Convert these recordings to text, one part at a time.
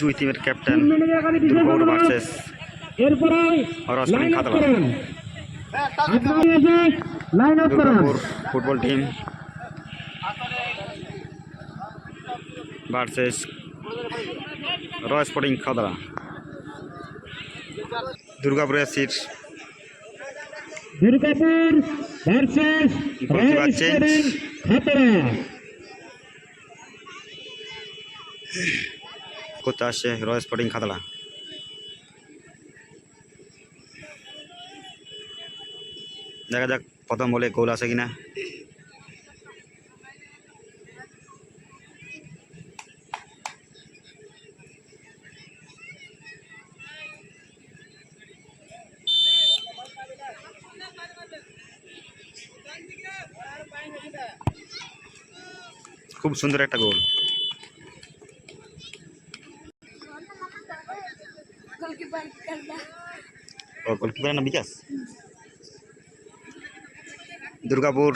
দুই টিমের ক্যাপ্টেন দুর্গৌড়। ভার্সেস রসমানি করুন। Durgapur football team versus Roy sporting Khadra Durgapur এসির দুর্গাপুর ভার্সেস। খাতড়া করতে আসছে রয় স্পোর্টিং খাতড়া দেখা যাক প্রথম বলে গোল আছে কিনা খুব সুন্দর একটা গোল गोलकीपर करना ও গোলকিপারের নাম বিকাশ দুর্গাপুর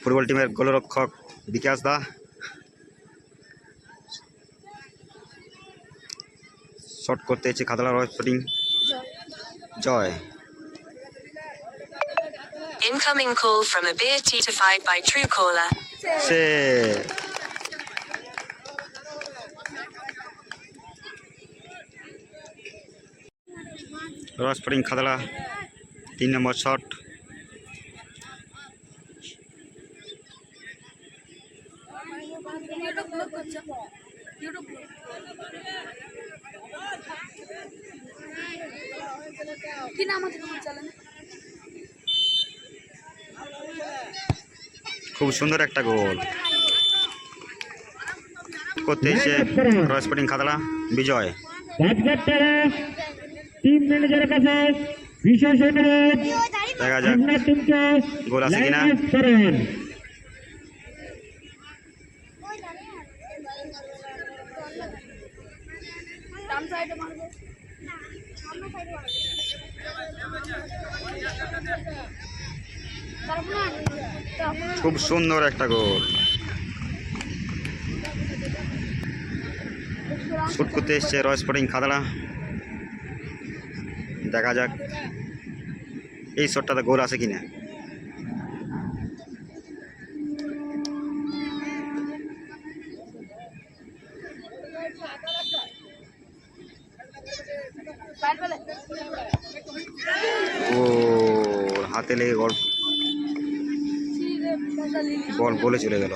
ফুটবল টিমের গোলরক্ষক বিকাশ দা শট করতে এসে খাতলা Roy shooting Joy Incoming call from a beer Titified by Truecaller. সে রস ফরিং খাদলা তিন নম্বর শট। খুব সুন্দর একটা গোল। করতে রস রয়স্পটিং খাতলা বিজয়। টিম ম্যানেজারের কাছে বিশেষ অনুরোধ। দেখা যাক। টিমকে গোল আছে কিনা? করুন। খুব সুন্দর একটা গোল। শুট করতে এসছে রয় স্পোর্টিং খাতড়া দেখা যাক এই শটটাতে গোল আছে কিনা। ও, হাতে লেগে গল সিরে পয়সা লিলি বল বলে চলে গেল।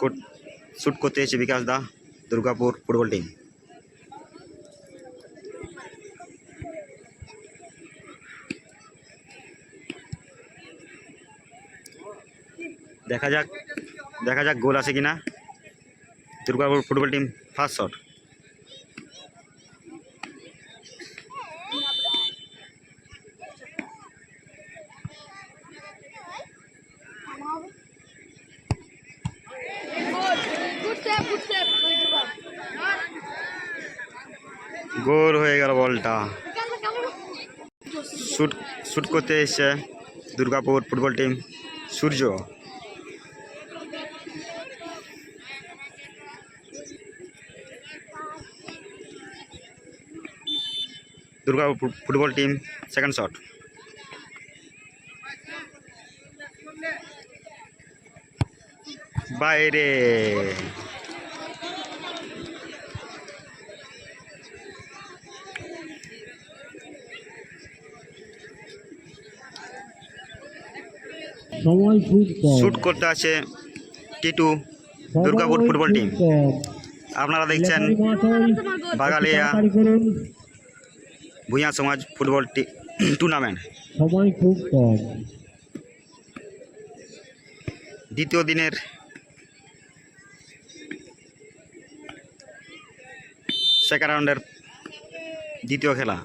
কর শুট করতে এসে বিকাশ দা, দুর্গাপুর ফুটবল টিম দেখা যাক দেখা যাক গোল আছে কিনা। Durgapur football team first shot goal হয়ে গেল বলটা কেমন কেমন শুট শুট করতে এসছে দুর্গাপুর ফুটবল টিম সূর্য দুর্গাপুর ফু- ফুটবল টিম সেকেন্ড শট বাইরে শুট করতে আছে টিটু দুর্গাপুর ফুটবল টিম। আপনারা দেখছেন বাগালিয়া তাড়াতাড়ি সমাজ ফুটবল টি- টুর্নামেন্ট। সময় খুব কম। দ্বিতীয় দিনের সেকেন্ড রাউন্ডের দ্বিতীয় খেলা।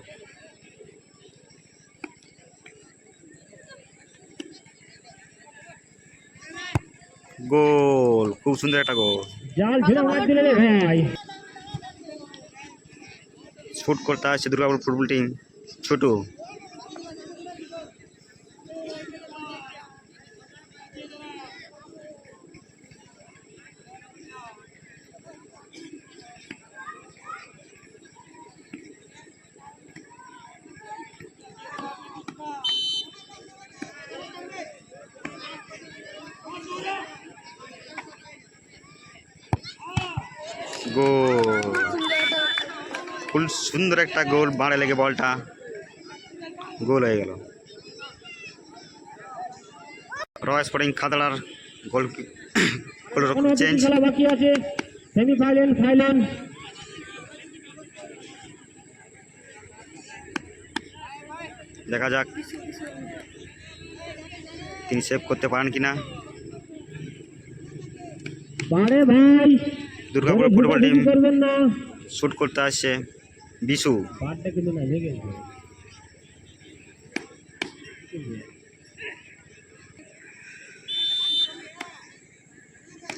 গোল খুব সুন্দর একটা গোল। জাল ছিল মার দিলে রে ভাই। শুট করতে আসছে Durgapur football team. Chhotu. Goal. ফুল সুন্দর একটা গোল বাড়ে লেগে বলটা। গোল হয়ে গেল। রয় স্পোর্টিং খাতড়ার গোল চেঞ্জ। খেলা বাকি আছে। Semifinal final. দেখা যাক। তিনি সেভ করতে পারেন কিনা। ভাই। দুর্গাপুর ফুটবল টিম শুট করতে আসছে বিশু।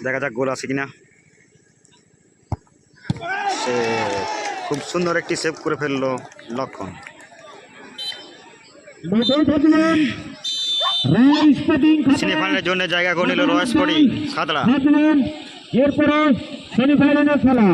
দেখা যাক গোল আছে কিনা। সে খুব সুন্দর একটি সেভ করে ফেলল লক্ষণ। সেমিফাইনালের জন্য জায়গা করে নিল রয় স্পোর্টিং খাতড়া। এরপরে সেমিফাইনালের খেলা